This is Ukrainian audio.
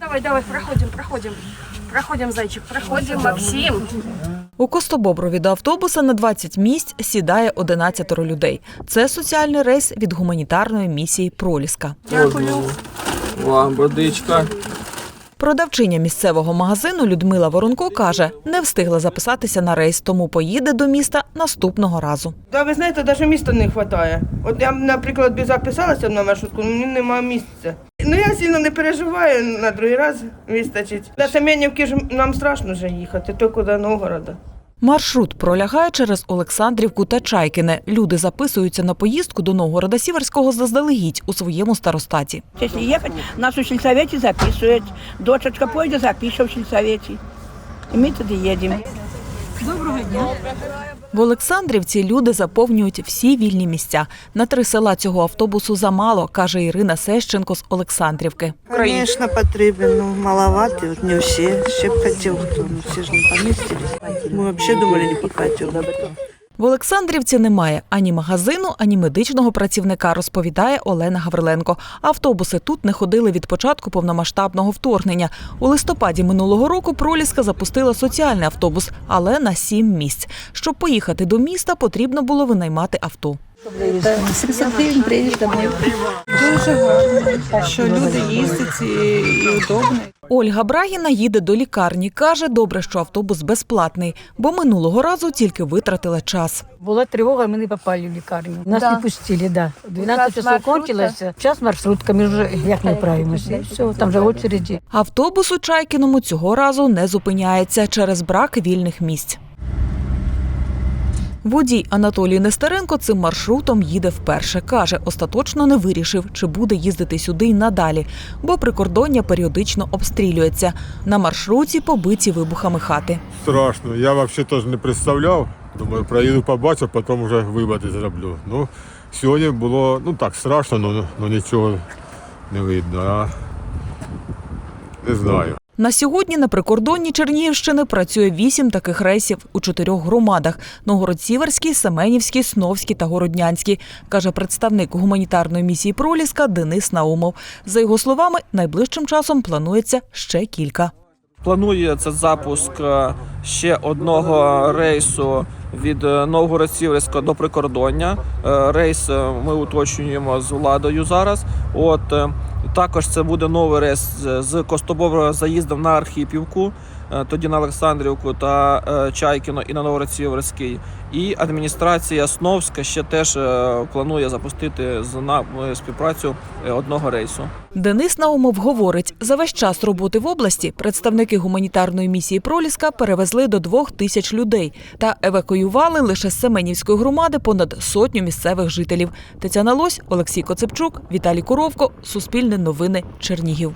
Давай, давай, проходим, проходим. Проходим, зайчик, проходим, Максим. У Костобоброві до автобуса на 20 місць сідає 11 людей. Це соціальний рейс від гуманітарної місії Проліска. Дякую. Вам водичка. Продавчиня місцевого магазину Людмила Воронко каже, не встигла записатися на рейс, тому поїде до міста наступного разу. Та ви знаєте, навіть міста не вистачає. От я, наприклад, би записалася на маршрутку, ну мені немає місця. Ну я сильно не переживаю, на другий раз вистачить. На Семенівки ж нам страшно вже їхати, то куди Новгорода. Маршрут пролягає через Олександрівку та Чайкине. Люди записуються на поїздку до Новгорода Сіверського заздалегідь у своєму старостаті. Якщо ехать, нас у сельсовете записують. Дочечка пойдет, запише в сельсовете. И мы туда дня В Олександрівці люди заповнюють всі вільні місця. На три села цього автобусу замало, каже Ірина Сещенко з Олександрівки. Звісно, потрібен, ну маловато, от не всі. Ще б хотів хто, ну всі ж не помістились. Ми взагалі думали не покатимо. В Олександрівці немає ані магазину, ані медичного працівника, розповідає Олена Гавриленко. Автобуси тут не ходили від початку повномасштабного вторгнення. У листопаді минулого року Проліска запустила соціальний автобус, але на сім місць. Щоб поїхати до міста, потрібно було винаймати авто. Що люди їздять і, і удобно. Ольга Брагіна їде до лікарні. Каже, добре, що автобус безплатний, бо минулого разу тільки витратила час. Була тривога, ми не попали в лікарню. Нас не пустили, да. 12 часов кончилося, час маршрутками вже як не правимося. Все, там вже очереді. Автобус у Чайкіному цього разу не зупиняється через брак вільних місць. Водій Анатолій Нестеренко цим маршрутом їде вперше. Каже, остаточно не вирішив, чи буде їздити сюди й надалі, бо прикордоння періодично обстрілюється. На маршруті побиті вибухами хати. Страшно. Я взагалі теж не представляв. Думаю, проїду побачу, потім вже виводи зроблю. Ну, сьогодні було ну так страшно, ну, ну нічого не видно. А не знаю. На сьогодні на прикордонні Чернігівщини працює вісім таких рейсів у чотирьох громадах: Новгород-Сіверський, Семенівський, Сновський та Городнянський, каже представник гуманітарної місії Проліска Денис Наумов. За його словами, найближчим часом планується ще кілька. Планується запуск е, ще одного рейсу від Новгород-Сіверська до прикордоння. Е, Рейс е, ми уточнюємо з владою зараз. От також це буде новий рейс з- Костобового заїздом на Архіпівку, тоді на Олександрівку та е, Чайкіно і на Новгород-Сіверський. І адміністрація Сновська ще теж е, планує запустити з нами співпрацю е, одного рейсу. Денис Наумов говорить, за весь час роботи в області представники гуманітарної місії Проліска перевезли до двох тисяч людей та евакуювали лише з Семенівської громади понад сотню місцевих жителів. Тетяна Лось, Олексій Коцепчук, Віталій Коровко, Суспільне новини, Чернігів.